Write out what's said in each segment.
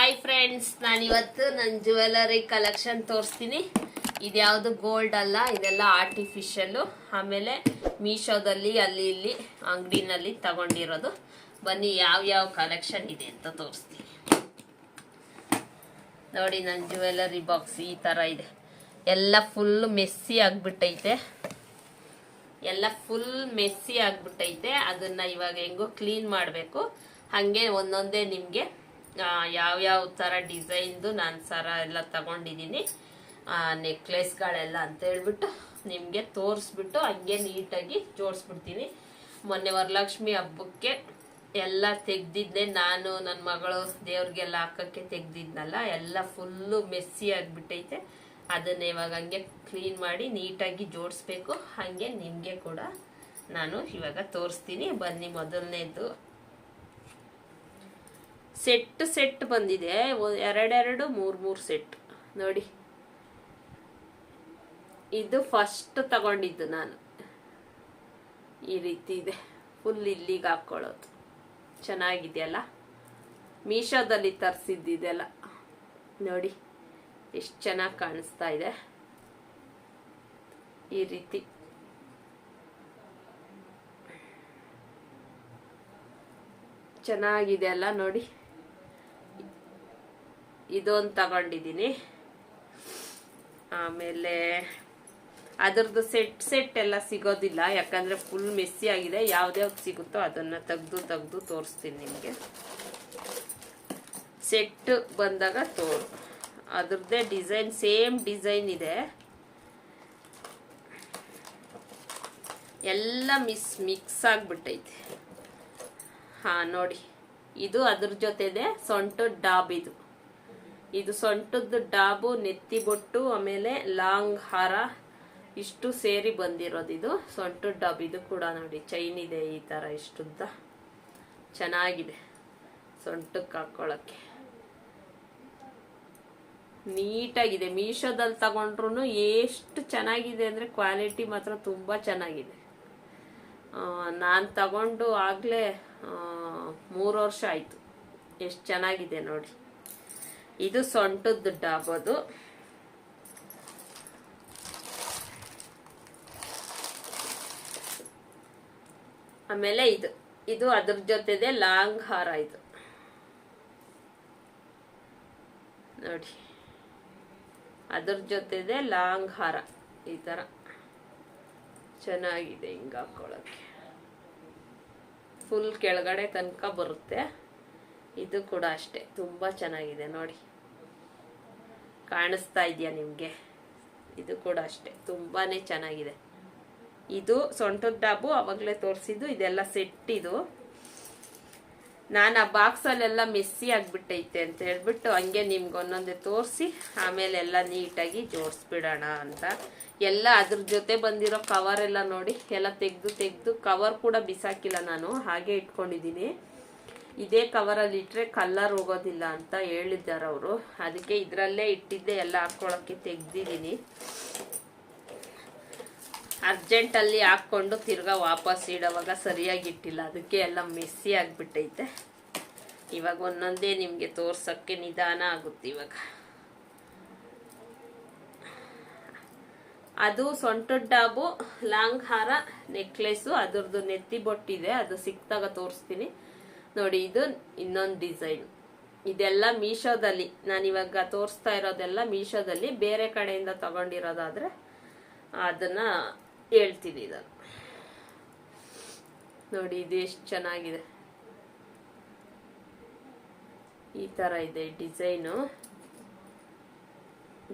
Hi friends ನಾನು ಇವತ್ತು ನನ್ನ ಜ್ಯುವೆಲರಿ ಕಲೆಕ್ಷನ್ ತೋರಿಸ್ತೀನಿ. ಇದ್ಯಾವುದು ಗೋಲ್ಡ್ ಅಲ್ಲ, ಇದೆಲ್ಲ ಆರ್ಟಿಫಿಷಿಯಲ್ಲು ಆಮೇಲೆ ಮೀಶೋದಲ್ಲಿ, ಅಲ್ಲಿ ಇಲ್ಲಿ ಅಂಗಡಿನಲ್ಲಿ ತಗೊಂಡಿರೋದು. ಬನ್ನಿ ಯಾವ ಯಾವ ಕಲೆಕ್ಷನ್ ಇದೆ ಅಂತ ತೋರಿಸ್ತೀನಿ. ನೋಡಿ ನನ್ನ ಜ್ಯುವೆಲರಿ ಬಾಕ್ಸ್ ಈ ಥರ ಇದೆ. ಎಲ್ಲ ಫುಲ್ ಮೆಸ್ಸಿ ಆಗಿಬಿಟ್ಟೈತೆ. ಎಲ್ಲ ಫುಲ್ ಮೆಸ್ಸಿ ಆಗಿಬಿಟ್ಟೈತೆ. ಅದನ್ನು ಇವಾಗ ಹೆಂಗೋ ಕ್ಲೀನ್ ಮಾಡಬೇಕು. ಹಾಗೆ ಒಂದೊಂದೇ ನಿಮಗೆ ಯಾವ್ಯಾವ ಥರ ಡಿಸೈನ್ದು ನಾನು ಸರ ಎಲ್ಲ ತಗೊಂಡಿದ್ದೀನಿ ನೆಕ್ಲೆಸ್ಗಳೆಲ್ಲ ಅಂತ ಹೇಳ್ಬಿಟ್ಟು ನಿಮಗೆ ತೋರಿಸ್ಬಿಟ್ಟು ಹಂಗೆ ನೀಟಾಗಿ ಜೋಡಿಸ್ಬಿಡ್ತೀನಿ. ಮೊನ್ನೆ ವರಲಕ್ಷ್ಮಿ ಹಬ್ಬಕ್ಕೆ ಎಲ್ಲ ತೆಗ್ದಿದ್ದೆ. ನಾನು ನನ್ನ ಮಗಳು ದೇವ್ರಿಗೆಲ್ಲ ಹಾಕೋಕ್ಕೆ ತೆಗ್ದಿದ್ನಲ್ಲ, ಎಲ್ಲ ಫುಲ್ಲು ಮೆಸ್ಸಿ ಆಗಿಬಿಟ್ಟೈತೆ. ಅದನ್ನು ಇವಾಗ ಹಂಗೆ ಕ್ಲೀನ್ ಮಾಡಿ ನೀಟಾಗಿ ಜೋಡಿಸ್ಬೇಕು. ಹಾಗೆ ನಿಮಗೆ ಕೂಡ ನಾನು ಇವಾಗ ತೋರಿಸ್ತೀನಿ. ಬನ್ನಿ ಮೊದಲನೇದು. ಸೆಟ್ ಸೆಟ್ ಬಂದಿದೆ. ಎರಡೆರಡು, ಮೂರು ಮೂರು ಸೆಟ್. ನೋಡಿ. ಇದು ಫಸ್ಟ್ ತಗೊಂಡಿದ್ದು ನಾನು. ಈ ರೀತಿ ಇದೆ. ಫುಲ್ ಇಲ್ಲಿಗೆ ಹಾಕ್ಕೊಳ್ಳೋದು ಚೆನ್ನಾಗಿದೆಯಲ್ಲ? ಮೀಶೋದಲ್ಲಿ ತರಿಸಿದ್ದಿದೆಲ್ಲ ನೋಡಿ. ಎಷ್ಟು ಚೆನ್ನಾಗಿ ಕಾಣಿಸ್ತಾ ಇದೆ. ಈ ರೀತಿ. ಚೆನ್ನಾಗಿದೆ ಅಲ್ಲ ನೋಡಿ. ಇದೊಂದು ತಗೊಂಡಿದ್ದೀನಿ ಆಮೇಲೆ ಅದರದ್ದು ಸೆಟ್ ಸೆಟ್ ಎಲ್ಲ ಸಿಗೋದಿಲ್ಲ, ಯಾಕಂದರೆ ಫುಲ್ ಮೆಸ್ಸಿ ಆಗಿದೆ. ಯಾವ್ದ್ಯಾವ್ದು ಸಿಗುತ್ತೋ ಅದನ್ನು ತೆಗ್ದು ತೆಗ್ದು ತೋರಿಸ್ತೀನಿ ನಿಮಗೆ. ಸೆಟ್ ಬಂದಾಗ ತೋರು ಅದ್ರದ್ದೇ ಡಿಸೈನ್, ಸೇಮ್ ಡಿಸೈನ್ ಇದೆ. ಎಲ್ಲ ಮಿಸ್, ಮಿಕ್ಸ್ ಆಗಿಬಿಟ್ಟೈತೆ. ಹಾಂ, ನೋಡಿ. ಇದು ಅದ್ರ ಜೊತೆದೆ ಸೊಂಟು ಡಾಬ್ ಇದು ಇದು ಸೊಂಟದ ಡಾಬು, ನೆತ್ತಿ ಬೊಟ್ಟು, ಆಮೇಲೆ ಲಾಂಗ್ ಹಾರ, ಇಷ್ಟು ಸೇರಿ ಬಂದಿರೋದು ಇದು. ಸೊಂಟದ ಡಾಬ್, ಇದು ಕೂಡ ನೋಡಿ, ಚೈನ್ ಇದೆ ಈ ತರ ಇಷ್ಟುದ್ದ ಚೆನ್ನಾಗಿದೆ ಸೊಂಟಕ್ಕೆ ಹಾಕ್ಕೊಳ್ಳೋಕ್ಕೆ ನೀಟಾಗಿದೆ. ಮೀಶೋದಲ್ಲಿ ತಗೊಂಡ್ರು ಎಷ್ಟು ಚೆನ್ನಾಗಿದೆ ಅಂದರೆ ಕ್ವಾಲಿಟಿ ಮಾತ್ರ ತುಂಬ ಚೆನ್ನಾಗಿದೆ. ನಾನು ತಗೊಂಡು ಆಗಲೇ ಮೂರು ವರ್ಷ ಆಯಿತು. ಎಷ್ಟು ಚೆನ್ನಾಗಿದೆ ನೋಡಿ. ಇದು ಸೊಂಟದ ಡಾಬೋದು ಆಮೇಲೆ ಇದು ಇದು ಅದ್ರ ಜೊತೆದೆ ಲಾಂಗ್ ಹಾರ ಇದು. ನೋಡಿ. ಅದ್ರ ಜೊತೆದೆ ಲಾಂಗ್ ಹಾರ ಈ ಥರ ಚೆನ್ನಾಗಿದೆ ಹಿಂಗೆ ಹಾಕೊಳಕ್ಕೆ. ಫುಲ್ ಕೆಳಗಡೆ ತನಕ ಬರುತ್ತೆ. ಇದು ಕೂಡ ಅಷ್ಟೇ. ತುಂಬ ಚೆನ್ನಾಗಿದೆ. ನೋಡಿ. ಕಾಣಿಸ್ತಾ ಇದೆಯಾ ನಿಮಗೆ? ಇದು ಕೂಡ ಅಷ್ಟೇ ತುಂಬಾ ಚೆನ್ನಾಗಿದೆ. ಇದು ಸೊಂಟದ ಡಾಬು ಅವಾಗಲೇ ತೋರಿಸಿದ್ದು, ಇದೆಲ್ಲ ಸೆಟ್ ಇದು. ನಾನು ಆ ಬಾಕ್ಸಲ್ಲೆಲ್ಲ ಮೆಸ್ಸಿ ಆಗಿಬಿಟ್ಟೈತೆ ಅಂತ ಹೇಳ್ಬಿಟ್ಟು ಹಂಗೆ ನಿಮ್ಗೆ ಒಂದೊಂದೇ ತೋರಿಸಿ, ಆಮೇಲೆ ಎಲ್ಲ ನೀಟಾಗಿ ಜೋಡಿಸ್ಬಿಡೋಣ ಅಂತ. ಎಲ್ಲ ಅದ್ರ ಜೊತೆ ಬಂದಿರೋ ಕವರ್ ಎಲ್ಲ ನೋಡಿ, ಎಲ್ಲ ತೆಗೆದು ತೆಗೆದು ಕವರ್ ಕೂಡ ಬಿಸಾಕಿಲ್ಲ ನಾನು, ಹಾಗೆ ಇಟ್ಕೊಂಡಿದ್ದೀನಿ. ಇದೇ ಕವರಲ್ಲಿ ಇಟ್ಟರೆ ಕಲ್ಲರ್ ಹೋಗೋದಿಲ್ಲ ಅಂತ ಹೇಳಿದ್ದಾರೆ ಅವರು. ಅದಕ್ಕೆ ಇದರಲ್ಲೇ ಇಟ್ಟಿದ್ದೆ, ಎಲ್ಲ ಹಾಕ್ಕೊಳ್ಳೋಕ್ಕೆ ತೆಗ್ದಿದ್ದೀನಿ. ಅರ್ಜೆಂಟಲ್ಲಿ ಹಾಕ್ಕೊಂಡು ತಿರ್ಗಾ ವಾಪಸ್ ಇಡೋವಾಗ ಸರಿಯಾಗಿ ಇಟ್ಟಿಲ್ಲ. ಅದಕ್ಕೆ ಎಲ್ಲ ಮೆಸ್ಸಿ ಆಗಿಬಿಟ್ಟೈತೆ. ಇವಾಗ ಒಂದೊಂದೇ ನಿಮಗೆ ತೋರ್ಸೋಕ್ಕೆ ನಿಧಾನ ಆಗುತ್ತೆ ಇವಾಗ. ಅದು ಸೊಂಟದ ಡಾಬು, ಲಾಂಗ್ ಹಾರ ನೆಕ್ಲೆಸ್ಸು ಅದರದ್ದು ನೆತ್ತಿ ಬೊಟ್ಟಿದೆ. ಅದು ಸಿಕ್ತಾಗ ತೋರಿಸ್ತೀನಿ. ನೋಡಿ, ಇದು ಇನ್ನೊಂದು ಡಿಸೈನ್ ಇದೆಲ್ಲ ಮೀಶೋದಲ್ಲಿ. ನಾನು ಇವಾಗ ತೋರಿಸ್ತಾ ಇರೋದೆಲ್ಲ ಮೀಶೋದಲ್ಲಿ. ಬೇರೆ ಕಡೆಯಿಂದ ತಗೊಂಡಿರೋದಾದ್ರೆ ಅದನ್ನ ಹೇಳ್ತೀನಿ ಇದನ್ನು. ನೋಡಿ, ಇದು ಎಷ್ಟು ಚೆನ್ನಾಗಿದೆ. ಈ ಥರ ಇದೆ ಡಿಸೈನು.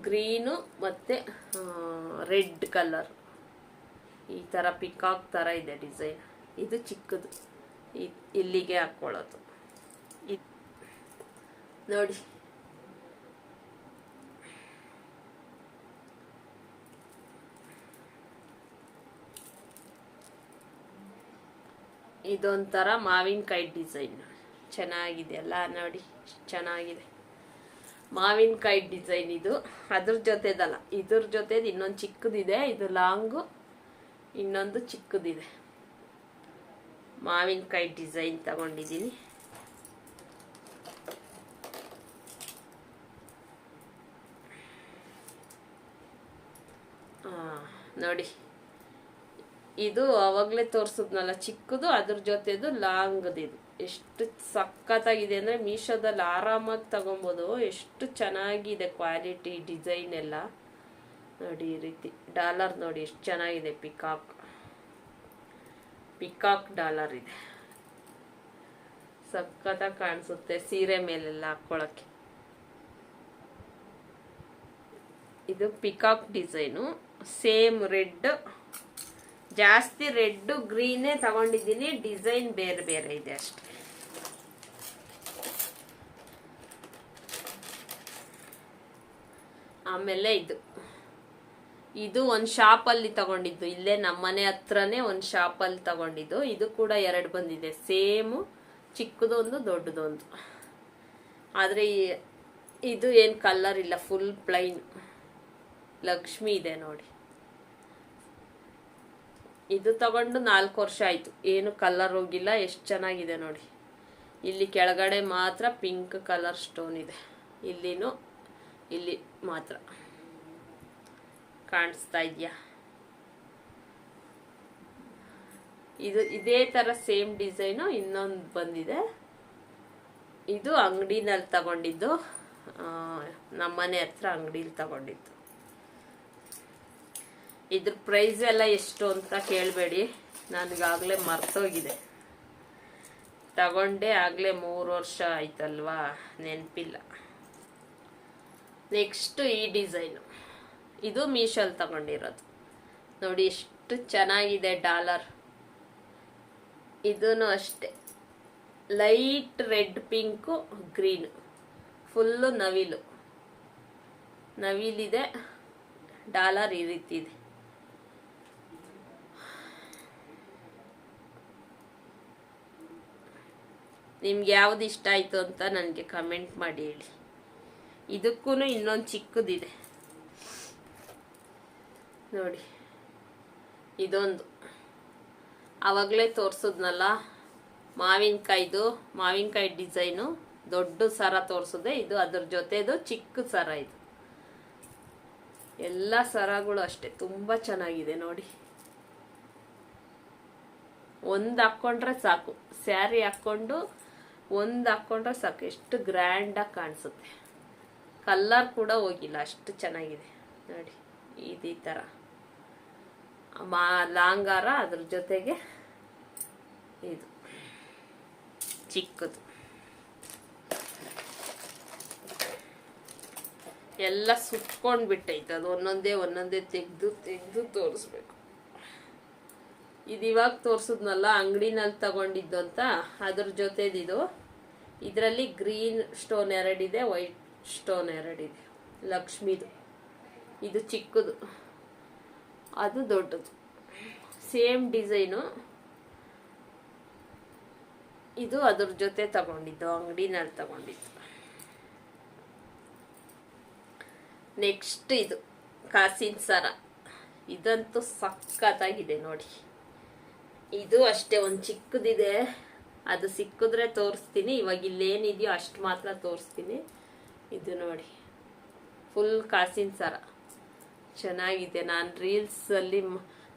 ಗ್ರೀನು ಮತ್ತು ರೆಡ್ ಕಲರ್. ಈ ಥರ ಪಿಕಾಕ್ ಥರ ಇದೆ ಡಿಸೈನ್. ಇದು ಚಿಕ್ಕದು. ಇಲ್ಲಿಗೆ ಹಾಕ್ಕೊಳ್ಳೋದು ಇದು ನೋಡಿ. ಇದೊಂಥರ ಮಾವಿನಕಾಯಿ ಡಿಸೈನ್. ಚೆನ್ನಾಗಿದೆ ಅಲ್ಲ ನೋಡಿ, ಚೆನ್ನಾಗಿದೆ. ಮಾವಿನಕಾಯಿ ಡಿಸೈನ್ ಇದು. ಅದ್ರ ಜೊತೆದಲ್ಲ, ಇದ್ರ ಜೊತೆದು ಇನ್ನೊಂದು ಚಿಕ್ಕದಿದೆ, ಇದು ಲಾಂಗು, ಇನ್ನೊಂದು ಚಿಕ್ಕದಿದೆ. ಮಾವಿನಕಾಯಿ ಡಿಸೈನ್ ತಗೊಂಡಿದ್ದೀನಿ. ನೋಡಿ. ಇದು ಅವಾಗಲೇ ತೋರಿಸಿದ್ನಲ್ಲ, ಚಿಕ್ಕದು, ಅದ್ರ ಜೊತೆದು ಲಾಂಗ್ದಿದು ಎಷ್ಟು ಸಖತ್ತಾಗಿದೆ ಅಂದರೆ ಮೀಶೋದಲ್ಲಿ ಆರಾಮಾಗಿ ತಗೊಬೋದು. ಎಷ್ಟು ಚೆನ್ನಾಗಿದೆ ಕ್ವಾಲಿಟಿ ಡಿಸೈನ್ ಎಲ್ಲ. ನೋಡಿ ಈ ರೀತಿ. ಡಾಲರ್ ನೋಡಿ, ಎಷ್ಟು ಚೆನ್ನಾಗಿದೆ ಪಿಕಾಕ್. ಪಿಕಾಕ್ ಡಾಲರ್ ಇದೆ. ಸಖತ್ತಾಗಿ ಕಾಣಿಸುತ್ತೆ ಸೀರೆ ಮೇಲೆಲ್ಲ ಹಾಕೊಳಕ್ಕೆ. ಇದು ಪಿಕಾಕ್ ಡಿಸೈನು. ಸೇಮ್ ರೆಡ್, ಜಾಸ್ತಿ ರೆಡ್, ಗ್ರೀನೇ ತಗೊಂಡಿದ್ದೀನಿ. ಡಿಸೈನ್ ಬೇರೆ ಬೇರೆ ಇದೆ ಅಷ್ಟೆ. ಆಮೇಲೆ ಇದು. ಇದು ಒಂದು ಶಾಪಲ್ಲಿ ತಗೊಂಡಿದ್ದು. ಇಲ್ಲೇ ನಮ್ಮನೆ ಹತ್ರನೇ ಒಂದು ಶಾಪಲ್ಲಿ ತಗೊಂಡಿದ್ದು. ಇದು ಕೂಡ ಎರಡು ಬಂದಿದೆ. ಸೇಮು ಚಿಕ್ಕದೊಂದು ದೊಡ್ಡದೊಂದು ಆದರೆ ಇದು ಏನು ಕಲರ್ ಇಲ್ಲ. ಫುಲ್ ಪ್ಲೈನ್ ಲಕ್ಷ್ಮಿ ಇದೆ ನೋಡಿ. ಇದು ತಗೊಂಡು ನಾಲ್ಕು ವರ್ಷ ಆಯಿತು. ಏನು ಕಲರ್ ಹೋಗಿಲ್ಲ. ಎಷ್ಟು ಚೆನ್ನಾಗಿದೆ ನೋಡಿ. ಇಲ್ಲಿ ಕೆಳಗಡೆ ಮಾತ್ರ ಪಿಂಕ್ ಕಲರ್ ಸ್ಟೋನ್ ಇದೆ. ಇಲ್ಲಿನೂ, ಇಲ್ಲಿ ಮಾತ್ರ. ಕಾಣಿಸ್ತಾ ಇದೆಯಾ? ಇದು ಇದೇ ಥರ ಸೇಮ್ ಡಿಸೈನು ಇನ್ನೊಂದು ಬಂದಿದೆ. ಇದು ಅಂಗಡಿನಲ್ಲಿ ತಗೊಂಡಿದ್ದು ನಮ್ಮನೆ ಹತ್ರ ಅಂಗಡೀಲಿ ತಗೊಂಡಿದ್ದು. ಇದ್ರ ಪ್ರೈಸ್ ಎಲ್ಲ ಎಷ್ಟು ಅಂತ ಕೇಳಬೇಡಿ. ನನಗಾಗಲೇ ಮರ್ತೋಗಿದೆ. ತಗೊಂಡೆ ಆಗಲೇ ಮೂರು ವರ್ಷ ಆಯ್ತಲ್ವಾ? ನೆನಪಿಲ್ಲ. ನೆಕ್ಸ್ಟು ಈ ಡಿಸೈನು. ಇದು ಮೀಶೋಲ್ ತಗೊಂಡಿರೋದು. ನೋಡಿ, ಎಷ್ಟು ಚೆನ್ನಾಗಿದೆ ಡಾಲರ್. ಇದೂ ಅಷ್ಟೇ. Light red, pink, green. Full ನವಿಲು. ನವಿಲಿದೆ. ಡಾಲರ್ ಈ ರೀತಿ ಇದೆ. ನಿಮ್ಗೆ ಯಾವ್ದು ಇಷ್ಟ ಆಯ್ತು ಅಂತ ನನಗೆ ಕಮೆಂಟ್ ಮಾಡಿ ಹೇಳಿ. ಇದಕ್ಕೂ ಇನ್ನೊಂದು ಚಿಕ್ಕದಿದೆ. ನೋಡಿ, ಇದೊಂದು. ಆವಾಗಲೇ ತೋರಿಸಿದ್ನಲ್ಲ, ಮಾವಿನಕಾಯ್ದು, ಮಾವಿನಕಾಯಿ ಡಿಸೈನು, ದೊಡ್ಡ ಸರ ತೋರಿಸಿದೆ ಇದು, ಅದ್ರ ಜೊತೆದು ಚಿಕ್ಕ ಸರ ಇದು. ಎಲ್ಲ ಸರಗಳು ಅಷ್ಟೇ, ತುಂಬ ಚೆನ್ನಾಗಿದೆ ನೋಡಿ. ಒಂದು ಹಾಕ್ಕೊಂಡ್ರೆ ಸಾಕು, ಸ್ಯಾರಿ ಹಾಕ್ಕೊಂಡು ಒಂದು ಹಾಕ್ಕೊಂಡ್ರೆ ಸಾಕು, ಎಷ್ಟು ಗ್ರ್ಯಾಂಡಾಗಿ ಕಾಣಿಸುತ್ತೆ. ಕಲ್ಲರ್ ಕೂಡ ಹೋಗಿಲ್ಲ, ಅಷ್ಟು ಚೆನ್ನಾಗಿದೆ. ನೋಡಿ, ಇದು ಈ ಥರ ಮಾ ಲಾಂಗಾರ ಅದ್ರ ಜೊತೆಗೆ ಇದು. ಚಿಕ್ಕದು. ಎಲ್ಲ ಸುತ್ಕೊಂಡು ಬಿಟ್ಟೈತೆ ಅದು ಒಂದೊಂದೇ ಒಂದೊಂದೇ ತೆಗೆದು ತೆಗೆದು ತೋರಿಸ್ಬೇಕು. ಇದು ಇವಾಗ ತೋರಿಸಿದ್ನಲ್ಲ, ಅಂಗಡಿನಲ್ಲಿ ತಗೊಂಡಿದ್ದು ಅಂತ? ಅದ್ರ ಜೊತೆದಿದು ಇದರಲ್ಲಿ ಗ್ರೀನ್ ಸ್ಟೋನ್ ಎರಡಿದೆ, ವೈಟ್ ಸ್ಟೋನ್ ಎರಡಿದೆ. ಲಕ್ಷ್ಮಿದು. ಇದು ಚಿಕ್ಕದು. ಅದು ದೊಡ್ಡದು. Same design. ಇದು ಅದ್ರ ಜೊತೆ ತಗೊಂಡಿದ್ದು, ಅಂಗಡಿನಲ್ಲಿ ತಗೊಂಡಿದ್ದು. ನೆಕ್ಸ್ಟ್ ಇದು, ಕಾಸಿನ ಸರ. ಇದಂತೂ ಸಖತ್ತಾಗಿದೆ ನೋಡಿ. ಇದು ಅಷ್ಟೇ, ಒಂದು ಚಿಕ್ಕದಿದೆ. ಅದು ಸಿಕ್ಕಿದ್ರೆ ತೋರಿಸ್ತೀನಿ. ಇವಾಗ ಇಲ್ಲೇನಿದೆಯೋ ಅಷ್ಟು ಮಾತ್ರ ತೋರಿಸ್ತೀನಿ. ಇದು ನೋಡಿ ಫುಲ್ ಕಾಸಿನ ಸರ. ಚೆನ್ನಾಗಿದೆ. ನಾನು ರೀಲ್ಸಲ್ಲಿ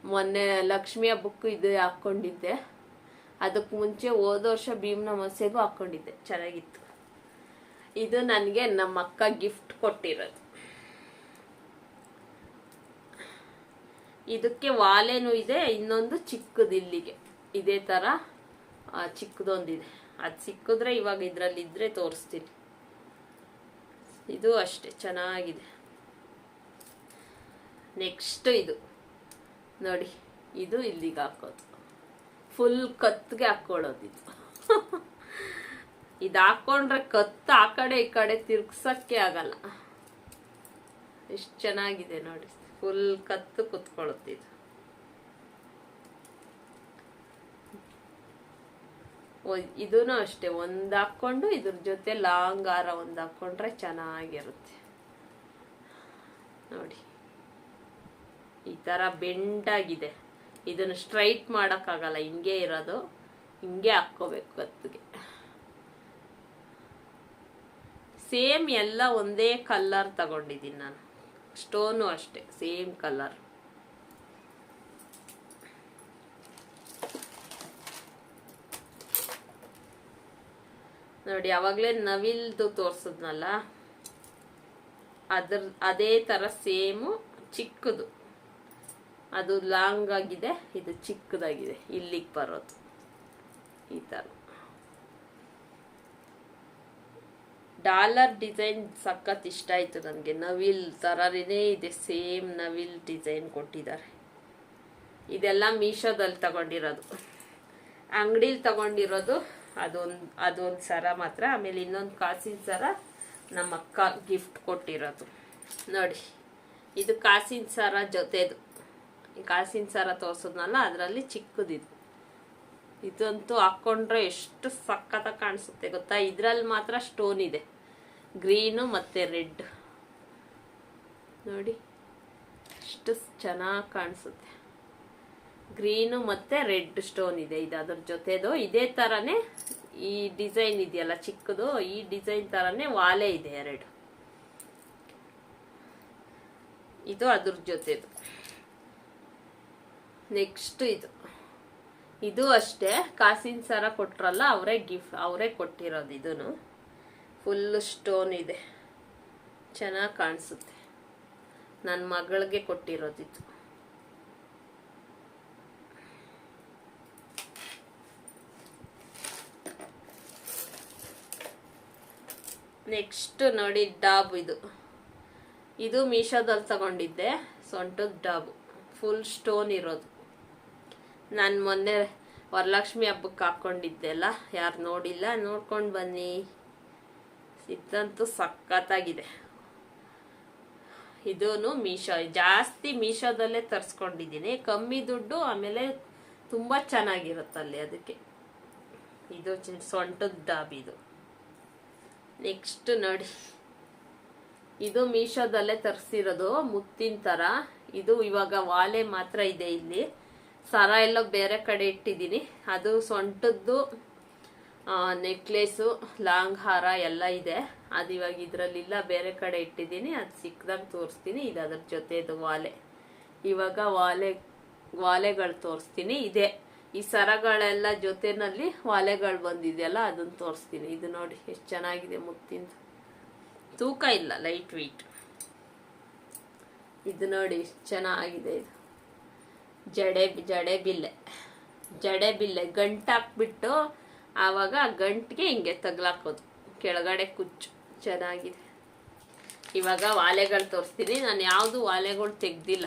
ಮೊನ್ನೆ ಲಕ್ಷ್ಮಿಯ ಬುಕ್ ಇದು ಹಾಕ್ಕೊಂಡಿದ್ದೆ. ಅದಕ್ಕೆ ಮುಂಚೆ ಹೋದ ವರ್ಷ ಭೀಮ್ನ ಮಸೆಗೂ ಹಾಕ್ಕೊಂಡಿದ್ದೆ. ಚೆನ್ನಾಗಿತ್ತು. ಇದು ನನಗೆ ನಮ್ಮ ಅಕ್ಕ ಗಿಫ್ಟ್ ಕೊಟ್ಟಿರೋದು. ಇದಕ್ಕೆ ವಾಲೆನೂ ಇದೆ, ಇನ್ನೊಂದು ಚಿಕ್ಕದು ಇಲ್ಲಿಗೆ. ಇದೇ ಥರ ಚಿಕ್ಕದೊಂದಿದೆ. ಅದು ಸಿಕ್ಕಿದ್ರೆ ಇವಾಗ ಇದರಲ್ಲಿ ಇದ್ರೆ ತೋರಿಸ್ತೀನಿ. ಇದು ಅಷ್ಟೇ, ಚೆನ್ನಾಗಿದೆ. ನೆಕ್ಸ್ಟ್ ಇದು. ನೋಡಿ, ಇದು ಇಲ್ಲಿಗೆ ಹಾಕೋದು. ಫುಲ್ ಕತ್ತಿಗೆ ಹಾಕ್ಕೊಳ್ಳೋದು ಇದು. ಇದು ಹಾಕ್ಕೊಂಡ್ರೆ ಕತ್ತು ಆ ಕಡೆ ಈ ಕಡೆ ತಿರ್ಗ್ಸಕ್ಕೆ ಆಗಲ್ಲ. ಎಷ್ಟು ಚೆನ್ನಾಗಿದೆ ನೋಡಿ. ಫುಲ್ ಕತ್ತು ಕುತ್ಕೊಳ್ಳುತ್ತೆ ಇದು. ಇದೂ ಅಷ್ಟೇ. ಒಂದು ಹಾಕ್ಕೊಂಡು ಇದ್ರ ಜೊತೆ ಲಾಂಗ್ ಆರ ಒಂದು ಹಾಕ್ಕೊಂಡ್ರೆ ಚೆನ್ನಾಗಿರುತ್ತೆ. ನೋಡಿ. ಈ ಥರ ಬೆಂಡಾಗಿದೆ. ಇದನ್ನು ಸ್ಟ್ರೈಟ್ ಮಾಡೋಕ್ಕಾಗಲ್ಲ, ಹಿಂಗೆ ಇರೋದು, ಹಿಂಗೆ ಹಾಕ್ಕೋಬೇಕು ಹೊತ್ತಿಗೆ ಸೇಮ್ ಎಲ್ಲ ಒಂದೇ ಕಲ್ಲರ್ ತಗೊಂಡಿದ್ದೀನಿ ನಾನು. ಸ್ಟೋನು ಅಷ್ಟೇ, ಸೇಮ್ ಕಲರ್. ನೋಡಿ ಯಾವಾಗಲೇ ನವಿಲ್ದು ತೋರಿಸಿದ್ನಲ್ಲ, ಅದ್ರ, ಅದೇ ಥರ ಸೇಮು ಚಿಕ್ಕದು. ಅದು ಲಾಂಗ್ ಆಗಿದೆ, ಇದು ಚಿಕ್ಕದಾಗಿದೆ. ಇಲ್ಲಿಗೆ ಬರೋದು. ಈ ಥರ ಡಾಲರ್ ಡಿಸೈನ್ ಸಖತ್ ಇಷ್ಟ ಆಯಿತು ನನಗೆ. ನವಿಲ್ ಥರನೇ ಇದೆ, ಸೇಮ್ ನವಿಲ್ ಡಿಸೈನ್ ಕೊಟ್ಟಿದ್ದಾರೆ. ಇದೆಲ್ಲ ಮೀಶೋದಲ್ಲಿ ತಗೊಂಡಿರೋದು. ಅಂಗಡೀಲಿ ತಗೊಂಡಿರೋದು, ಅದೊಂದು ಅದೊಂದು ಸರ ಮಾತ್ರ. ಆಮೇಲೆ ಇನ್ನೊಂದು ಕಾಸಿನ ಸರ ನಮ್ಮ ಅಕ್ಕ ಗಿಫ್ಟ್ ಕೊಟ್ಟಿರೋದು. ನೋಡಿ, ಇದು ಕಾಸಿನ ಸರ ಜೊತೆದು. ಈ ಕಾಸಿನ ಸರ ತೋರಿಸೋದ್ನಲ್ಲ, ಅದರಲ್ಲಿ ಚಿಕ್ಕದಿದು. ಇದಂತೂ ಹಾಕ್ಕೊಂಡ್ರೆ ಎಷ್ಟು ಸಖತ್ತಾಗಿ ಕಾಣಿಸುತ್ತೆ ಗೊತ್ತಾ? ಇದ್ರಲ್ಲಿ ಮಾತ್ರ ಸ್ಟೋನ್ ಇದೆ. ಗ್ರೀನು ಮತ್ತು ರೆಡ್ ನೋಡಿ ಎಷ್ಟು ಚೆನ್ನಾಗಿ ಕಾಣಿಸುತ್ತೆ. ಗ್ರೀನು ಮತ್ತು ರೆಡ್ ಸ್ಟೋನ್ ಇದೆ ಇದು ಅದ್ರ ಜೊತೆದು. ಇದೇ ಥರನೇ ಈ ಡಿಸೈನ್ ಇದೆಯಲ್ಲ ಚಿಕ್ಕದು, ಈ ಡಿಸೈನ್ ಥರನೇ ವಾಲೆ ಇದೆ ಎರಡು. ಇದು ಅದ್ರ ಜೊತೆದು. ನೆಕ್ಸ್ಟ್ ಇದು. ಇದು ಅಷ್ಟೇ. ಕಾಸಿನ ಸರ ಕೊಟ್ರಲ್ಲ, ಅವರೇ ಗಿಫ್ಟ್ ಅವರೇ ಕೊಟ್ಟಿರೋದು ಇದೂ ಫುಲ್ ಸ್ಟೋನ್ ಇದೆ. ಚೆನ್ನಾಗಿ ಕಾಣಿಸುತ್ತೆ. ನನ್ನ ಮಗಳಿಗೆ ಕೊಟ್ಟಿರೋದಿತ್ತು ನೆಕ್ಸ್ಟ್ ನೋಡಿ ಡಾಬ್ ಇದು. ಇದು ಮೀಶೋದಲ್ಲಿ ತಗೊಂಡಿದ್ದೆ, ಸೊಂಟದ ಡಾಬು. ಫುಲ್ ಸ್ಟೋನ್ ಇರೋದು. ನಾನು ಮೊನ್ನೆ ವರಲಕ್ಷ್ಮಿ ಹಬ್ಬಕ್ಕೆ ಹಾಕ್ಕೊಂಡಿದ್ದೆಲ್ಲ ಯಾರು ನೋಡಿಲ್ಲ, ನೋಡ್ಕೊಂಡು ಬನ್ನಿ. ಇದಂತೂ ಸಖತ್ತಾಗಿದೆ. ಇದೂ ಮೀಶೋ, ಜಾಸ್ತಿ ಮೀಶೋದಲ್ಲೇ ತರಿಸ್ಕೊಂಡಿದ್ದೀನಿ. ಕಮ್ಮಿ ದುಡ್ಡು, ಆಮೇಲೆ ತುಂಬ ಚೆನ್ನಾಗಿರುತ್ತಲ್ಲಿ ಅದಕ್ಕೆ. ಇದು ಸೊಂಟದ ಡಾಬ್ ಇದು. ನೆಕ್ಸ್ಟ್ ನೋಡಿ. ಇದು ಮೀಶೋದಲ್ಲೇ ತರಿಸಿರೋದು ಮುತ್ತಿನ ಥರ ಇದು ಇವಾಗ ವಾಲೆ ಮಾತ್ರ ಇದೆ ಇಲ್ಲಿ. ಸರ ಎಲ್ಲ ಬೇರೆ ಕಡೆ ಇಟ್ಟಿದ್ದೀನಿ. ಅದು ಸೊಂಟದ್ದು ನೆಕ್ಲೇಸು ಲಾಂಗ್ ಹಾರ ಎಲ್ಲ ಇದೆ. ಅದು ಇವಾಗ ಇದರಲ್ಲಿಲ್ಲ, ಬೇರೆ ಕಡೆ ಇಟ್ಟಿದ್ದೀನಿ. ಅದು ಸಿಕ್ಕದಾಗ ತೋರಿಸ್ತೀನಿ. ಇದು ಅದ್ರ ಜೊತೆದು ವಾಲೆ. ಇವಾಗ ವಾಲೆ, ವಾಲೆಗಳು ತೋರಿಸ್ತೀನಿ. ಇದೆ. ಈ ಸರಗಳೆಲ್ಲ ಜೊತೆನಲ್ಲಿ ವಾಲೆಗಳು ಬಂದಿದೆಯಲ್ಲ ಅದನ್ನು ತೋರಿಸ್ತೀನಿ. ಇದು ನೋಡಿ, ಎಷ್ಟು ಚೆನ್ನಾಗಿದೆ ಮುತ್ತಿಂದು. ತೂಕ ಇಲ್ಲ ಲೈಟ್ ವೆಯ್ಟ್ ಇದು ನೋಡಿ, ಎಷ್ಟು ಚೆನ್ನಾಗಿದೆ ಇದು. ಜಡೆ ಜಡೆ ಬಿಲ್ಲೆ. ಜಡೆ ಬಿಲ್ಲೆ. ಗಂಟು ಹಾಕ್ಬಿಟ್ಟು ಆವಾಗ ಆ ಗಂಟಿಗೆ ಹಿಂಗೆ ತಗ್ಲಾಕೋದು. ಕೆಳಗಡೆ ಕುಚ್ಚು. ಚೆನ್ನಾಗಿದೆ. ಇವಾಗ ವಾಲೆಗಳು ತೋರಿಸ್ತೀನಿ. ನಾನು ಯಾವುದು ವಾಲೆಗಳು ತೆಗ್ದಿಲ್ಲ.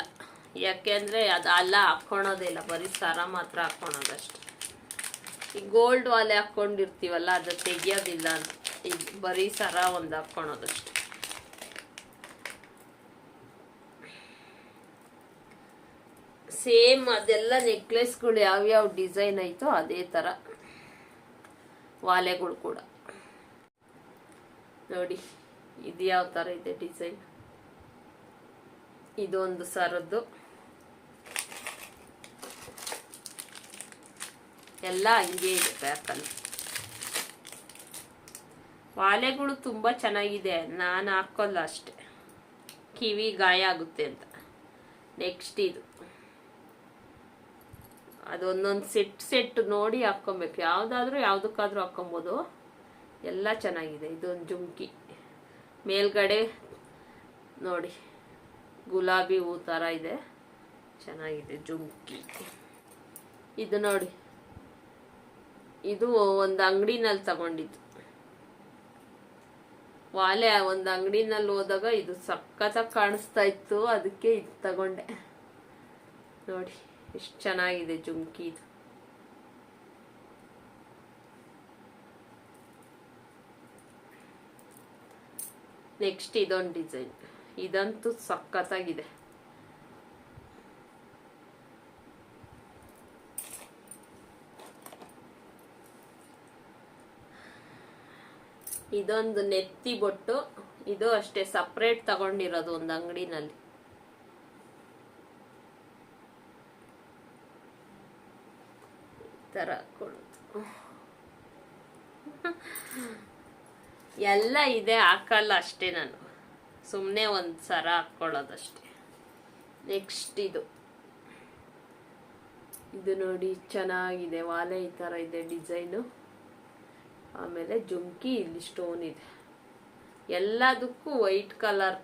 ಯಾಕೆಂದರೆ ಅದು ಅಲ್ಲ ಹಾಕ್ಕೊಳೋದಿಲ್ಲ. ಬರೀ ಸರ ಮಾತ್ರ ಹಾಕ್ಕೊಳೋದಷ್ಟೆ. ಈ ಗೋಲ್ಡ್ ವಾಲೆ ಹಾಕ್ಕೊಂಡಿರ್ತೀವಲ್ಲ, ಅದು ತೆಗಿಯೋದಿಲ್ಲ ಅಂತ. ಈಗ ಬರೀ ಸರ ಒಂದು ಹಾಕ್ಕೊಳೋದಷ್ಟೆ. ಸೇಮ್ ಅದೆಲ್ಲ ನೆಕ್ಲೆಸ್ಗಳು ಯಾವ್ಯಾವ ಡಿಸೈನ್ ಐತೋ ಅದೇ ಥರ ವಾಲೆಗಳು ಕೂಡ. ನೋಡಿ, ಇದು ಯಾವ ಥರ ಇದೆ ಡಿಸೈನ್? ಇದೊಂದು ಸರದ್ದು. ಎಲ್ಲ ಹಂಗೆ ಇದೆ ಪ್ಯಾಕಲ್ಲಿ ವಾಲೆಗಳು ತುಂಬ ಚೆನ್ನಾಗಿದೆ. ನಾನು ಹಾಕೋಲ್ಲ ಅಷ್ಟೆ. ಕಿವಿ ಗಾಯ ಆಗುತ್ತೆ ಅಂತ. ನೆಕ್ಸ್ಟ್ ಇದು. ಅದೊಂದೊಂದು ಸೆಟ್ ಸೆಟ್ ನೋಡಿ ಹಾಕ್ಕೊಬೇಕು. ಯಾವುದಾದ್ರೂ ಯಾವುದಕ್ಕಾದ್ರೂ ಹಾಕ್ಕೊಬೋದು. ಎಲ್ಲ ಚೆನ್ನಾಗಿದೆ. ಇದೊಂದು ಜುಮ್ಕಿ. ಮೇಲ್ಗಡೆ ನೋಡಿ, ಗುಲಾಬಿ ಹೂ ಥರ ಇದೆ. ಚೆನ್ನಾಗಿದೆ ಜುಮ್ಕಿ. ಇದು ನೋಡಿ, ಇದು ಒಂದು ಅಂಗಡಿನಲ್ಲಿ ತಗೊಂಡಿದ್ದು. ವಾಲೆ, ಒಂದು ಅಂಗಡಿನಲ್ಲಿ ಹೋದಾಗ ಇದು ಸಖತ್ತಾಗಿ ಕಾಣಿಸ್ತಾ ಇತ್ತು. ಅದಕ್ಕೆ ಇದು ತಗೊಂಡೆ. ನೋಡಿ. ಎಷ್ಟು ಚೆನ್ನಾಗಿದೆ ಜುಮ್ಕಿ ಇದು. ನೆಕ್ಸ್ಟ್ ಇದೊಂದು ಡಿಸೈನ್. ಇದಂತೂ ಸಖತ್ತಾಗಿದೆ. ಇದೊಂದು ನೆತ್ತಿ ಬೊಟ್ಟು. ಇದು ಅಷ್ಟೇ ಸಪ್ರೇಟ್ ತಗೊಂಡಿರೋದು ಒಂದು ಅಂಗಡಿನಲ್ಲಿ ಥರ ಕೊಡೋದು ಎಲ್ಲ ಇದೆ, ಹಾಕಲ್ಲ ಅಷ್ಟೇ ನಾನು. ಸುಮ್ಮನೆ ಒಂದು ಸರ ಹಾಕ್ಕೊಳ್ಳೋದಷ್ಟೇ ನೆಕ್ಸ್ಟ್ ಇದು. ಇದು ನೋಡಿ ಚೆನ್ನಾಗಿದೆ, ವಾಲೆ ಈ ಥರ ಇದೆ ಡಿಸೈನು. ಆಮೇಲೆ ಜುಮ್ಕಿ ಇಲ್ಲಿ ಸ್ಟೋನ್ ಇದೆ. ಎಲ್ಲದಕ್ಕೂ ವೈಟ್ ಕಲರ್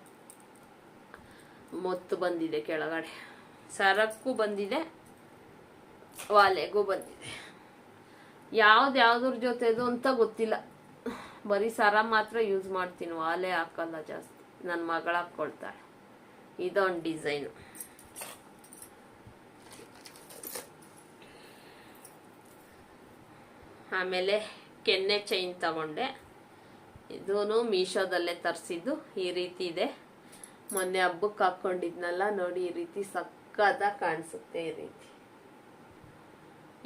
ಮೊತ್ತು ಬಂದಿದೆ ಕೆಳಗಡೆ. ಸರಕ್ಕೂ ಬಂದಿದೆ, ವಾಲೆಗೂ ಬಂದಿದೆ. ಯಾವ್ದು ಯಾವ್ದ್ರ ಜೊತೆದು ಅಂತ ಗೊತ್ತಿಲ್ಲ. ಬರೀ ಸರ ಮಾತ್ರ ಯೂಸ್ ಮಾಡ್ತೀನಿ, ವಾಲೆ ಹಾಕಲ್ಲ ಜಾಸ್ತಿ. ನನ್ನ ಮಗಳ ಹಾಕ್ಕೊಳ್ತಾಳೆ ಇದೊಂದು ಡಿಸೈನ್. ಆಮೇಲೆ ಕೆನ್ನೆ ಚೈನ್ ತಗೊಂಡೆ. ಇದೂ ಮೀಶೋದಲ್ಲೇ ತರಿಸಿದ್ದು, ಈ ರೀತಿ ಇದೆ. ಮೊನ್ನೆ ಹಬ್ಬಕ್ಕೆ ಹಾಕ್ಕೊಂಡಿದ್ನಲ್ಲ ನೋಡಿ ಈ ರೀತಿ ಸಕ್ಕದ ಕಾಣಿಸುತ್ತೆ ಈ ರೀತಿ.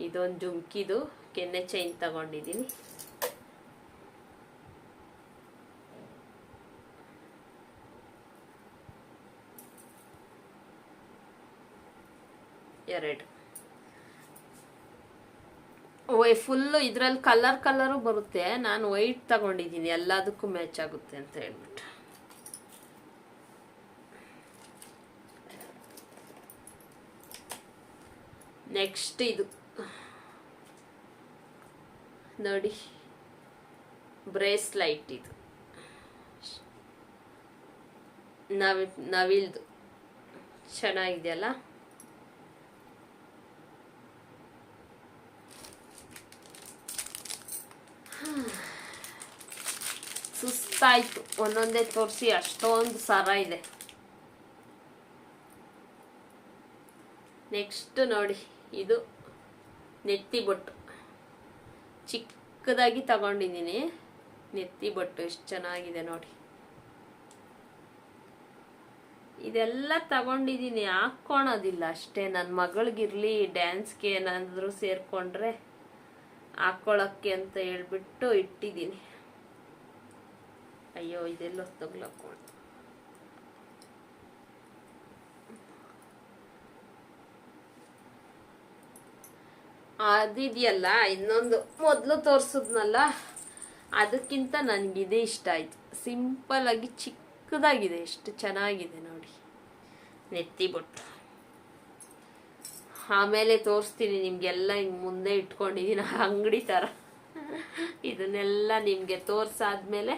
ಇದೊಂದು ಜುಮ್ಕಿದು, ಕೆನ್ನೆ ಚೈನ್ ತಗೊಂಡಿದ್ದೀನಿ ಎರಡು ವೈ ಫುಲ್ಲು ಇದ್ರಲ್ಲಿ ಕಲರ್ ಕಲರು ಬರುತ್ತೆ. ನಾನು ವೈಟ್ ತಗೊಂಡಿದ್ದೀನಿ. ಎಲ್ಲದಕ್ಕೂ ಮ್ಯಾಚ್ ಆಗುತ್ತೆ ಅಂತ ಹೇಳ್ಬಿಟ್ಟು. ನೆಕ್ಸ್ಟ್ ಇದು. ನೋಡಿ. ಬ್ರೇಸ್ಲೈಟ್ ಇದು. ನವಿ ನವಿಲ್ದು. ಚೆನ್ನಾಗಿದೆಯಲ್ಲ? ಸುಸ್ತಾಯ್ತು ಒಂದೊಂದೇ ತೋರಿಸಿ ಅಷ್ಟೊಂದು ಸರ ಇದೆ ನೆಕ್ಸ್ಟ್ ನೋಡಿ, ಇದು ನೆತ್ತಿ ಬೊಟ್ಟು. ಚಿಕ್ಕದಾಗಿ ತಗೊಂಡಿದ್ದೀನಿ. ನೆತ್ತಿ ಬೊಟ್ಟು ಎಷ್ಟು ಚೆನ್ನಾಗಿದೆ ನೋಡಿ. ಇದೆಲ್ಲ ತಗೊಂಡಿದ್ದೀನಿ ಹಾಕ್ಕೊಳೋದಿಲ್ಲ ಅಷ್ಟೇ. ನನ್ನ ಮಗಳಿಗಿರಲಿ ಡ್ಯಾನ್ಸ್ಗೆ ಏನಾದರೂ ಸೇರಿಕೊಂಡ್ರೆ ಹಾಕ್ಕೊಳ್ಳೋಕ್ಕೆ ಅಂತ ಹೇಳ್ಬಿಟ್ಟು ಇಟ್ಟಿದ್ದೀನಿ. ಅಯ್ಯೋ ಇದೆಲ್ಲೋ ತಗ್ಲಕ್ಕೊಂಡು ಅದಿದೆಯಲ್ಲ ಇನ್ನೊಂದು ಮೊದಲು ತೋರಿಸಿದ್ನಲ್ಲ? ಅದಕ್ಕಿಂತ ನನಗಿದೆ ಇಷ್ಟ ಆಯ್ತು. ಸಿಂಪಲ್ ಆಗಿ ಚಿಕ್ಕದಾಗಿದೆ, ಎಷ್ಟು ಚೆನ್ನಾಗಿದೆ ನೋಡಿ. ನೆತ್ತಿ ಬೊಟ್ಟು. ಆಮೇಲೆ ತೋರಿಸ್ತೀನಿ, ನಿಮಗೆಲ್ಲ ಹಿಂಗೆ ಮುಂದೆ ಇಟ್ಕೊಂಡಿದ್ದೀನಿ ಅಂಗಡಿ ಥರ ಇದನ್ನೆಲ್ಲ ನಿಮಗೆ ತೋರಿಸಾದ್ಮೇಲೆ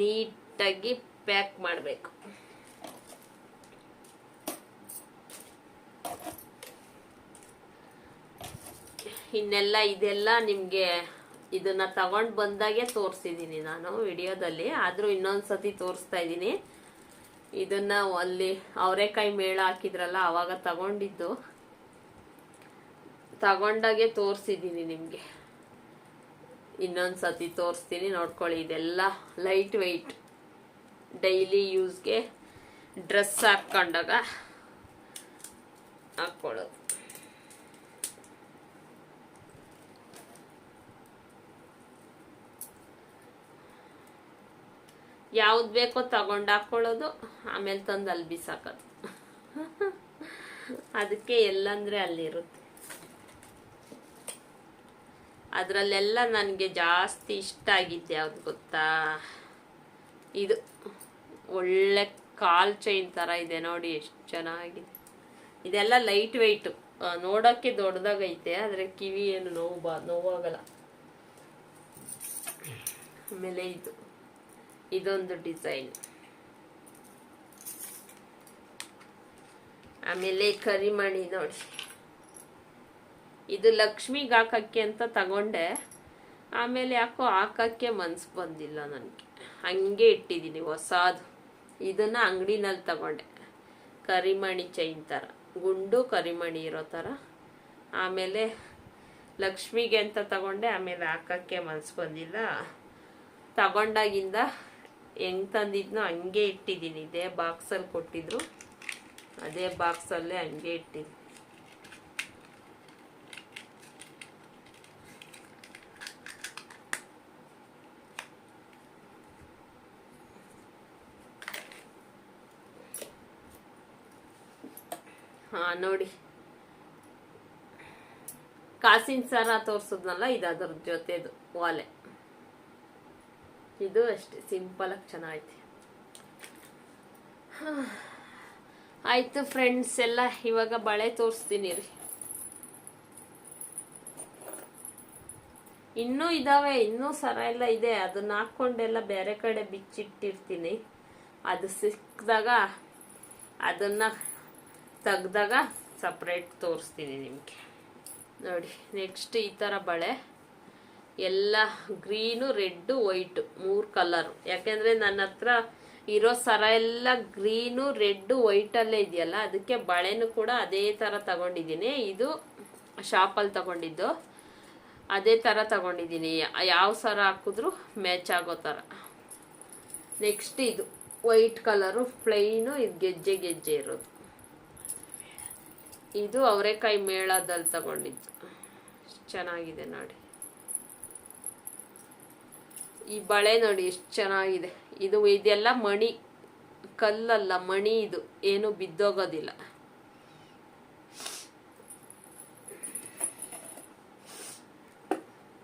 ನೀಟಾಗಿ ಪ್ಯಾಕ್ ಮಾಡಬೇಕು. ಇನ್ನೆಲ್ಲ ಇದೆಲ್ಲ ನಿಮಗೆ ಇದನ್ನ ತಗೊಂಡು ಬಂದಾಗೆ ತೋರಿಸಿದ್ದೀನಿ ನಾನು ವಿಡಿಯೋದಲ್ಲಿ. ಆದರೂ ಇನ್ನೊಂದು ಸತಿ ತೋರಿಸ್ತಾ ಇದ್ದೀನಿ ಇದನ್ನ ಅಲ್ಲಿ ಅವರೆಕಾಯಿ ಮೇಳ ಹಾಕಿದ್ರಲ್ಲ, ಅವಾಗ ತಗೊಂಡಿದ್ದು. ತಗೊಂಡಾಗೆ ತೋರಿಸಿದ್ದೀನಿ ನಿಮಗೆ. ಇನ್ನೊಂದು ಸತಿ ತೋರಿಸ್ತೀನಿ, ನೋಡ್ಕೊಳ್ಳಿ. ಇದೆಲ್ಲ ಲೈಟ್ ವೆಯ್ಟ್ ಡೈಲಿ ಯೂಸ್ಗೆ ಡ್ರೆಸ್ ಹಾಕ್ಕೊಂಡಾಗ ಹಾಕ್ಕೊಳ್ಳೋದು. ಯಾವ್ದು ಬೇಕೋ ತಗೊಂಡು ಹಾಕ್ಕೊಳ್ಳೋದು, ಆಮೇಲೆ ತಂದು ಅಲ್ಲಿ ಬಿಸಾಕೋದು. ಅದಕ್ಕೆ ಎಲ್ಲಂದ್ರೆ ಅಲ್ಲಿರುತ್ತೆ. ಅದರಲ್ಲೆಲ್ಲ ನನಗೆ ಜಾಸ್ತಿ ಇಷ್ಟ ಆಗಿದ್ದು ಯಾವ್ದು ಗೊತ್ತಾ? ಇದು ಒಳ್ಳೆ ಕಾಲ್ ಚೈನ್ ಥರ ಇದೆ ನೋಡಿ, ಎಷ್ಟು ಚೆನ್ನಾಗಿದೆ. ಇದೆಲ್ಲ ಲೈಟ್ ವೆಯ್ಟು. ನೋಡೋಕ್ಕೆ ದೊಡ್ಡದಾಗೈತೆ, ಆದರೆ ಕಿವಿ ಏನು ನೋವು ಬಾ, ನೋವಾಗಲ್ಲ. ಆಮೇಲೆ ಇದು. ಇದೊಂದು ಡಿಸೈನ್. ಆಮೇಲೆ ಕರಿಮಣಿ ನೋಡಿ. ಇದು ಲಕ್ಷ್ಮಿಗೆ ಹಾಕಕ್ಕೆ ಅಂತ ತಗೊಂಡೆ. ಆಮೇಲೆ ಯಾಕೋ ಹಾಕಕ್ಕೆ ಮನ್ಸು ಬಂದಿಲ್ಲ ನನಗೆ. ಹಂಗೆ ಇಟ್ಟಿದ್ದೀನಿ ಹೊಸಾದು. ಇದನ್ನು ಅಂಗಡಿನಲ್ಲಿ ತಗೊಂಡೆ. ಕರಿಮಣಿ ಚೈನ್ ಥರ ಗುಂಡು ಕರಿಮಣಿ ಇರೋ ಥರ ಆಮೇಲೆ ಲಕ್ಷ್ಮಿಗೆ ಅಂತ ತಗೊಂಡೆ. ಆಮೇಲೆ ಹಾಕಕ್ಕೆ ಮನ್ಸು ಬಂದಿಲ್ಲ. ತಗೊಂಡಾಗಿಂದ ಹೆಂಗೆ ತಂದಿದ್ನೋ ಹಂಗೆ ಇಟ್ಟಿದ್ದೀನಿ. ಇದೇ ಬಾಕ್ಸಲ್ಲಿ ಕೊಟ್ಟಿದ್ರು. ಅದೇ ಬಾಕ್ಸಲ್ಲೇ ಹಂಗೆ ಇಟ್ಟಿದ್ದೀನಿ. ಹಾ, ನೋಡಿ. ಕಾಸಿನ ಸರ ತೋರ್ಸದ್ನಲ್ಲ, ಇದು ಅದ್ರ ಜೊತೆದು ವಾಲೆ ಇದು ಅಷ್ಟೇ, ಸಿಂಪಲ್ ಆಗಿ ಚೆನ್ನಾಗೈತೆ. ಆಯ್ತು ಫ್ರೆಂಡ್ಸ್, ಎಲ್ಲ ಇವಾಗ ಬಳೆ ತೋರಿಸ್ತೀನಿ ರೀ ಇನ್ನೂ ಇದಾವೆ, ಇನ್ನೂ ಸರ ಎಲ್ಲ ಇದೆ. ಅದನ್ನ ಹಾಕೊಂಡೆಲ್ಲ ಬೇರೆ ಕಡೆ ಬಿಚ್ಚಿಟ್ಟಿರ್ತೀನಿ. ಅದು ಸಿಕ್ಕಿದಾಗ ಅದನ್ನ ತೆಗ್ದಾಗ ಸಪ್ರೇಟ್ ತೋರಿಸ್ತೀನಿ ನಿಮಗೆ. ನೋಡಿ ನೆಕ್ಸ್ಟ್ ಈ ಥರ ಬಳೆ. ಎಲ್ಲ ಗ್ರೀನು ರೆಡ್ಡು ವೈಟು ಮೂರು ಕಲರು ಯಾಕೆಂದರೆ ನನ್ನ ಹತ್ರ ಇರೋ ಸರ ಎಲ್ಲ ಗ್ರೀನು ರೆಡ್ಡು ವೈಟಲ್ಲೇ ಇದೆಯಲ್ಲ, ಅದಕ್ಕೆ ಬಳೆನೂ ಕೂಡ ಅದೇ ಥರ ತಗೊಂಡಿದ್ದೀನಿ. ಇದು ಶಾಪಲ್ಲಿ ತಗೊಂಡಿದ್ದು. ಅದೇ ಥರ ತಗೊಂಡಿದ್ದೀನಿ. ಯಾವ ಸರ ಹಾಕಿದ್ರು ಮ್ಯಾಚ್ ಆಗೋ ಥರ ನೆಕ್ಸ್ಟ್ ಇದು ವೈಟ್ ಕಲರು ಪ್ಲೈನು ಇದು ಗೆಜ್ಜೆ ಗೆಜ್ಜೆ ಇರೋದು. ಇದು ಅವರೆಕಾಯಿ ಮೇಳದಲ್ಲಿ ತಗೊಂಡಿದ್ದು. ಚೆನ್ನಾಗಿದೆ ನೋಡಿ. ಈ ಬಳೆ ನೋಡಿ ಎಷ್ಟು ಚೆನ್ನಾಗಿದೆ. ಇದು ಇದೆಲ್ಲ ಮಣಿ, ಕಲ್ಲಲ್ಲ, ಮಣಿ ಇದು. ಏನು ಬಿದ್ದೋಗೋದಿಲ್ಲ.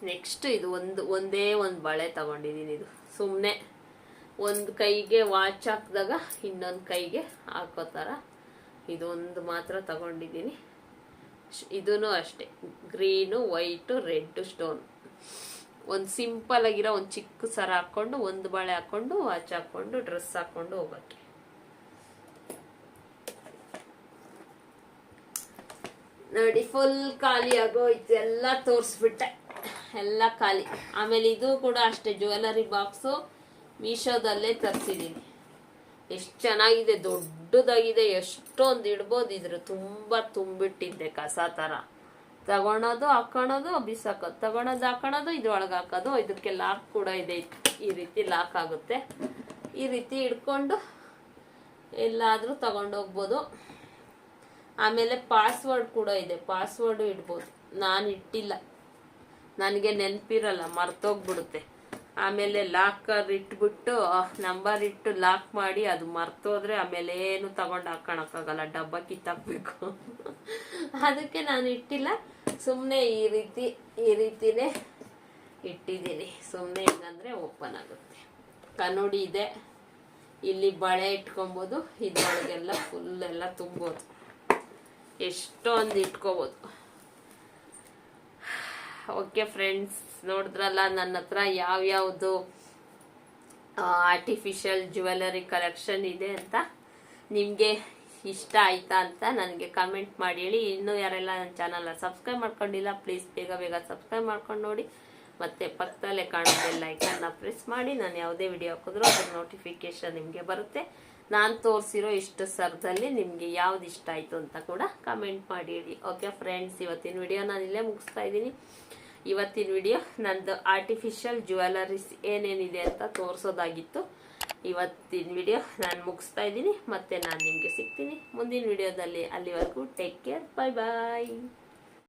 ನೆಕ್ಸ್ಟ್ ಇದು ಒಂದು, ಒಂದೇ ಒಂದು ಬಳೆ ತಗೊಂಡಿದ್ದೀನಿ ಇದು. ಸುಮ್ಮನೆ ಒಂದು ಕೈಗೆ ವಾಚ್ ಹಾಕಿದಾಗ ಇನ್ನೊಂದು ಕೈಗೆ ಹಾಕೋ ಥರ. ಇದೊಂದು ಮಾತ್ರ ತಗೊಂಡಿದ್ದೀನಿ. ಇದೂ ಅಷ್ಟೇ. Green, white red stone. ಒಂದು ಸಿಂಪಲ್ ಆಗಿರೋ ಒಂದು ಚಿಕ್ಕ ಸರ ಹಾಕ್ಕೊಂಡು ಒಂದು ಬಳೆ ಹಾಕ್ಕೊಂಡು ವಾಚ್ ಹಾಕ್ಕೊಂಡು ಡ್ರೆಸ್ ಹಾಕ್ಕೊಂಡು ಹೋಗೋಕ್ಕೆ. ನೋಡಿ ಫುಲ್ ಖಾಲಿ ಆಗೋಯ್ತು ಎಲ್ಲ ತೋರಿಸ್ಬಿಟ್ಟೆ. ಎಲ್ಲ ಖಾಲಿ. ಆಮೇಲೆ ಇದು ಕೂಡ ಅಷ್ಟೇ ಜ್ಯುವೆಲರಿ ಬಾಕ್ಸು ಮೀಶೋದಲ್ಲೇ ತರಿಸಿದ್ದೀನಿ ಎಷ್ಟು ಚೆನ್ನಾಗಿದೆ ದೊಡ್ಡದಾಗಿದೆ, ಎಷ್ಟೊಂದು ಇಡ್ಬೋದು ಇದ್ರ ತುಂಬ ತುಂಬಿಟ್ಟಿದ್ದೆ ಕಸ ಥರ. ತಗೊಳೋದು, ಹಾಕೊಳೋದು, ಬಿಸಾಕೋದು. ತಗೊಳೋದು, ಹಾಕೊಳೋದು, ಇದ್ರೊಳಗೆ ಹಾಕೋದು ಇದಕ್ಕೆ ಲಾಕ್ ಕೂಡ ಇದೆ. ಈ ರೀತಿ ಲಾಕ್ ಆಗುತ್ತೆ. ಈ ರೀತಿ ಇಟ್ಕೊಂಡು ಎಲ್ಲಾದರೂ ತಗೊಂಡೋಗ್ಬೋದು. ಆಮೇಲೆ ಪಾಸ್ವರ್ಡ್ ಕೂಡ ಇದೆ. ಪಾಸ್ವರ್ಡು ಇಡ್ಬೋದು. ನಾನು ಇಟ್ಟಿಲ್ಲ. ನನಗೆ ನೆನಪಿರಲ್ಲ, ಮರ್ತೋಗ್ಬಿಡುತ್ತೆ. ಆಮೇಲೆ ಲಾಕರ್ ಇಟ್ಬಿಟ್ಟು ನಂಬರ್ ಇಟ್ಟು ಲಾಕ್ ಮಾಡಿ, ಅದು ಮರ್ತೋದ್ರೆ ಆಮೇಲೆ ಏನು ತಗೊಂಡು ಹಾಕೋಣಕ್ಕಾಗಲ್ಲ, ಡಬ್ಬ ಕಿತ್ತಾಕ್ಬೇಕು. ಅದಕ್ಕೆ ನಾನು ಇಟ್ಟಿಲ್ಲ. ಸುಮ್ಮನೆ ಈ ರೀತಿ, ಈ ರೀತಿನೇ ಇಟ್ಟಿದ್ದೀನಿ. ಸುಮ್ಮನೆ ಹೆಂಗಂದ್ರೆ ಓಪನ್ ಆಗುತ್ತೆ. ಕನ್ನಡಿ ಇದೆ. ಇಲ್ಲಿ ಬಳೆ ಇಟ್ಕೊಬೋದು. ಇದ್ರೊಳಗೆಲ್ಲ ಫುಲ್ ಎಲ್ಲ ತುಂಬೋದು. ಎಷ್ಟೊಂದು ಇಟ್ಕೋಬೋದು. ಓಕೆ ಫ್ರೆಂಡ್ಸ್, ನೋಡಿದ್ರಲ್ಲ ನನ್ನ ಹತ್ರ ಯಾವ್ಯಾವುದು ಆರ್ಟಿಫಿಷಿಯಲ್ ಜ್ಯುವೆಲರಿ ಕಲೆಕ್ಷನ್ ಇದೆ ಅಂತ ನಿಮಗೆ ಇಷ್ಟ ಆಯ್ತಾ ಅಂತ ನನಗೆ ಕಮೆಂಟ್ ಮಾಡಿ ಹೇಳಿ. ಇನ್ನೂ ಯಾರೆಲ್ಲ ನನ್ನ ಚಾನಲ್ನ ಸಬ್ಸ್ಕ್ರೈಬ್ ಮಾಡ್ಕೊಂಡಿಲ್ಲ ಪ್ಲೀಸ್ ಬೇಗ ಬೇಗ ಸಬ್ಸ್ಕ್ರೈಬ್ ಮಾಡ್ಕೊಂಡು ನೋಡಿ. ಮತ್ತು ಪಕ್ಕದಲ್ಲೇ ಕಾಣೋ ಬೆಲ್ ಐಕನ್ನ ಪ್ರೆಸ್ ಮಾಡಿ. ನಾನು ಯಾವುದೇ ವಿಡಿಯೋ ಹಾಕಿದ್ರೂ ಅದ್ರ ನೋಟಿಫಿಕೇಶನ್ ನಿಮಗೆ ಬರುತ್ತೆ. ನಾನು ತೋರಿಸಿರೋ ಇಷ್ಟು ಸರ್ದಲ್ಲಿ ನಿಮಗೆ ಯಾವ್ದು ಇಷ್ಟ ಆಯಿತು ಅಂತ ಕೂಡ ಕಮೆಂಟ್ ಮಾಡಿ ಹೇಳಿ. ಓಕೆ ಫ್ರೆಂಡ್ಸ್ ಇವತ್ತಿನ ವಿಡಿಯೋ ನಾನು ಇಲ್ಲೇ ಮುಗಿಸ್ತಾ ಇದ್ದೀನಿ. ಇವತ್ತಿನ ವಿಡಿಯೋ ನಂದು ಆರ್ಟಿಫಿಷಿಯಲ್ ಜ್ಯುವೆಲರೀಸ್ ಏನೇನಿದೆ ಅಂತ ತೋರಿಸೋದಾಗಿತ್ತು. ಇವತ್ತಿನ ವಿಡಿಯೋ ನಾನು ಮುಗಿಸ್ತಾ ಇದ್ದೀನಿ, ಮತ್ತೆ ನಾನು ನಿಮಗೆ ಸಿಗ್ತೀನಿ. ಮುಂದಿನ ವಿಡಿಯೋದಲ್ಲಿ ಅಲ್ಲಿವರೆಗೂ ಟೇಕ್ ಕೇರ್ ಬಾಯ್ ಬಾಯ್